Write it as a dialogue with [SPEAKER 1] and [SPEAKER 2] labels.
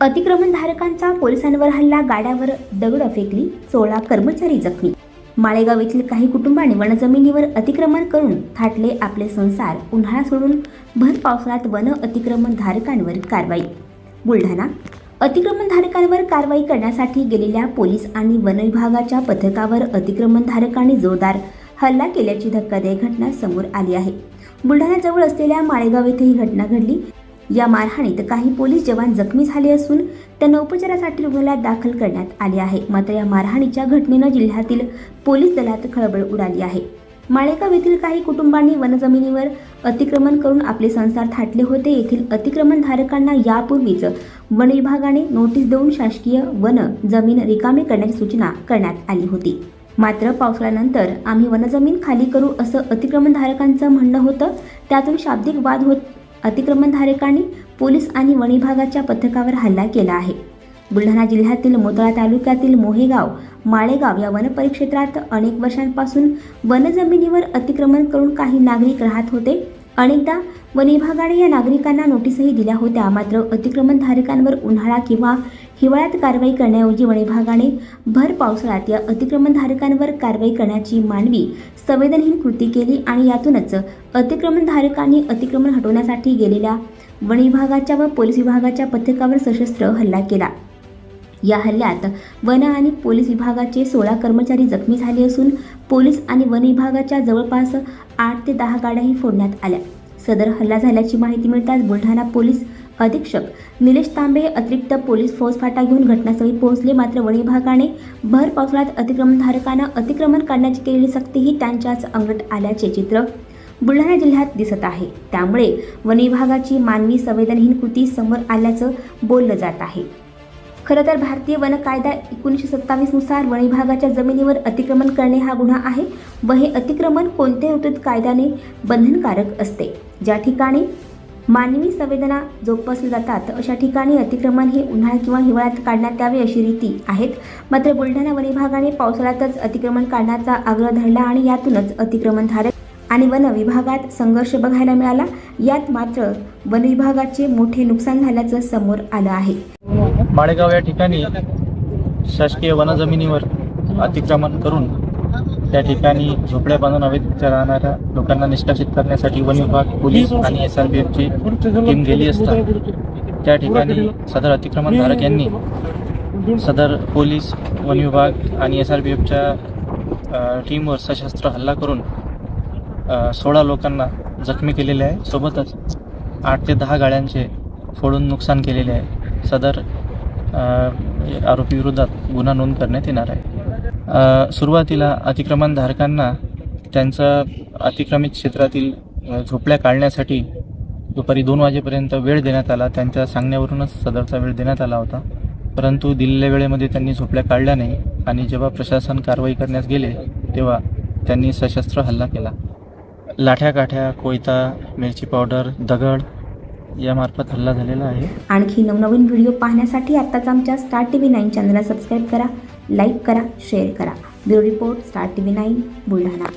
[SPEAKER 1] अतिक्रमणधारकांचा पोलिसांवर हल्ला गाड्यावर दगड फेकली सोळा कर्मचारी जखमी. माळेगाव येथील काही कुटुंबांनी वनजमिनीवर अतिक्रमण करून थाटले आपले संसार उन्हाळा सोडून भर पावसाळ्यात वन अतिक्रमणधारकांवर कारवाई. बुलढाणा अतिक्रमणधारकांवर कारवाई करण्यासाठी गेलेल्या पोलीस आणि वन विभागाच्या पथकावर अतिक्रमणधारकांनी जोरदार हल्ला केल्याची धक्कादायक घटना समोर आली आहे. बुलढाण्याजवळ असलेल्या माळेगाव येथे ही घटना घडली. या मारहाणीत काही पोलीस जवान जखमी झाले असून त्यांना उपचारासाठी रुग्णालयात दाखल करण्यात आले आहे. मात्र या मारहाणीच्या घटनेनं जिल्ह्यातील पोलीस दलात खळबळ उडाली आहे. माळेगाव येथील काही कुटुंबांनी वनजमिनीवर अतिक्रमण करून आपले संसार थाटले होते. येथील अतिक्रमणधारकांना यापूर्वीच वन विभागाने नोटीस देऊन शासकीय वन जमीन रिकामी करण्याची सूचना करण्यात आली होती. मात्र पावसाळ्यानंतर आम्ही वनजमीन खाली करू असं अतिक्रमणधारकांचं म्हणणं होतं. त्यातून शाब्दिक वाद होत अतिक्रमणधारकांनी पोलीस आणि वन पथकावर हल्ला केला आहे. बुलढाणा जिल्ह्यातील मोतळा तालुक्यातील मोहेगाव माळेगाव या वनपरिक्षेत्रात अनेक वर्षांपासून वनजमिनीवर अतिक्रमण करून काही नागरिक राहत होते. अनेकदा वन विभागाने या नागरिकांना नोटीसही दिल्या होत्या मात्र अतिक्रमणधारकांवर उन्हाळा किंवा हिवाळ्यात कारवाई करण्याऐवजी वन विभागाने भर पावसाळ्यात या अतिक्रमणधारकांवर कारवाई करण्याची मानवी संवेदनहीन कृती केली आणि यातूनच अतिक्रमणधारकांनी अतिक्रमण हटवण्यासाठी गेलेल्या वनविभागाच्या व पोलीस विभागाच्या पथकावर सशस्त्र हल्ला केला. या हल्ल्यात वन आणि पोलीस विभागाचे सोळा कर्मचारी जखमी झाले असून पोलीस आणि वन विभागाच्या जवळपास आठ ते दहा गाड्याही फोडण्यात आल्या. सदर हल्ला झाल्याची माहिती मिळताच बुलढाणा पोलीस अधीक्षक निलेश तांबे अतिरिक्त पोलीस फौज फाटा घेऊन घटनास्थळी पोहोचले. मात्र वन विभागाने भर पावसाळ्यात अतिक्रमणधारकांना अतिक्रमण करण्याची केलेली सक्तीही त्यांच्याच अंगट आल्याचे चित्र बुलढाणा जिल्ह्यात दिसत आहे. त्यामुळे वन विभागाची मानवी संवेदनहीन कृती समोर आल्याचं बोललं जात आहे. खरं तर भारतीय वन कायदा एकोणीसशे सत्तावीसनुसार वन विभागाच्या जमिनीवर अतिक्रमण करणे हा गुन्हा आहे व हे अतिक्रमण कोणत्याही ऋतूत कायद्याने बंधनकारक असते. ज्या ठिकाणी मानवी संवेदना जोपासल्या जातात अशा ठिकाणी अतिक्रमण हे उन्हाळ्यात किंवा हिवाळ्यात काढण्यात यावे अशी रीती आहेत. मात्र बुलढाणा वनविभागाने पावसाळ्यातच अतिक्रमण काढण्याचा आग्रह धरला आणि यातूनच अतिक्रमणधारक आणि वन विभागात संघर्ष बघायला मिळाला. यात मात्र वन विभागाचे मोठे नुकसान झाल्याचं समोर आलं आहे.
[SPEAKER 2] माळेगाव या ठिकाणी शासकीय वनजमिनीवर अतिक्रमण करून त्या ठिकाणी झोपड्या बांधून अवैध राहणाऱ्या लोकांना निष्कासित करण्यासाठी वन विभाग पोलीस आणि एस आर बी एफची टीम गेली असता. त्या ठिकाणी सदर अतिक्रमणधारक यांनी सदर पोलीस वन विभाग आणि एस आर बी एफच्या टीमवर सशस्त्र हल्ला करून सोळा लोकांना जखमी केलेले आहे. सोबतच आठ ते दहा गाड्यांचे फोडून नुकसान केलेले आहे. सदर आरोपीविरोधात आरोपी विरोधात गुन्हा नोंद करण्यात येणार आहे. सुरुवातीला अतिक्रमणधारकांना त्यांचं अतिक्रमित क्षेत्रातील झोपड्या काढण्यासाठी दुपारी दोन वाजेपर्यंत वेळ देण्यात आला. त्यांच्या सांगण्यावरूनच सदरचा वेळ देण्यात आला होता. परंतु दिलेल्या वेळेमध्ये त्यांनी झोपड्या काढल्या नाही आणि जेव्हा प्रशासन कारवाई करण्यास गेले तेव्हा त्यांनी सशस्त्र हल्ला केला. लाठ्या काठ्या कोयता मिरची पावडर दगड यामार्फत हल्ला झालेला आहे.
[SPEAKER 1] आणखी नवनवीन व्हिडिओ पाहण्यासाठी आत्ताच आमच्या स्टार टी व्ही नाईन चॅनलला सबस्क्राईब करा. लाईक करा शेअर करा. Bureau report star T V nine Buldhana.